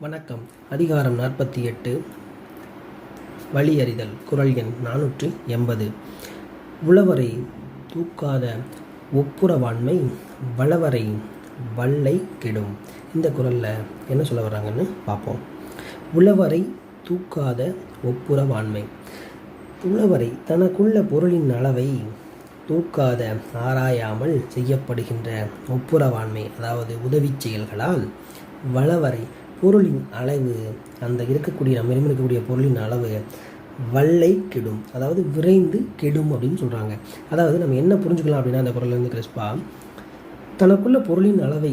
வணக்கம். அதிகாரம் நாற்பத்தி எட்டு. வழியறிதல். குரல் எண் நானூற்றி எண்பது. உழவரை தூக்காத ஒப்புரவாண்மை வளவரை வல்லை கெடும். இந்த குரலில் என்ன சொல்ல வர்றாங்கன்னு பார்ப்போம் உழவரை தூக்காத ஒப்புரவாண்மை. உழவரை தனக்குள்ள பொருளின் அளவை தூக்காத ஆராயாமல் செய்யப்படுகின்ற ஒப்புரவாண்மை அதாவது உதவி செயல்களால் வளவரை பொருளின் அளவு அந்த இருக்கக்கூடிய நம்ம இருக்கக்கூடிய பொருளின் அளவு வல்லை கெடும். அதாவது விரைந்து கெடும் அப்படின்னு சொல்கிறாங்க அதாவது நம்ம என்ன புரிஞ்சுக்கலாம் அப்படின்னா அந்த குரல்லேருந்து கிறிஸ்பா தனக்குள்ள பொருளின் அளவை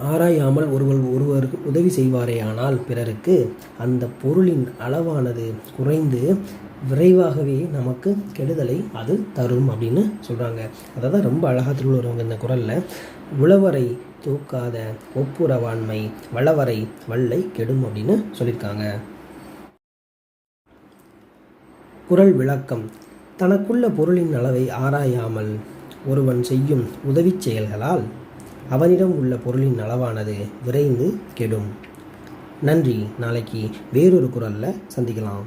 ஆராயாமல் ஒருவர் ஒருவருக்கு உதவி செய்வாரேயானால் பிறருக்கு அந்த பொருளின் அளவானது குறைந்து விரைவாகவே நமக்கு கெடுதலை அது தரும் அப்படின்னு சொல்கிறாங்க அதாவது ரொம்ப அழகாக திருவள்ளுவரவங்க இந்த குரலில் உழவரை தூக்காத ஒப்புரவாண்மை வளவரை வல்லை கெடும் அப்படின்னு சொல்லியிருக்காங்க. குரல் விளக்கம் தனக்குள்ள பொருளின் அளவை ஆராயாமல் ஒருவன் செய்யும் உதவிச் செயல்களால் அவனிடம் உள்ள பொருளின் அளவானது விரைந்து கெடும். நன்றி. நாளைக்கு வேறொரு குரலில் சந்திக்கலாம்.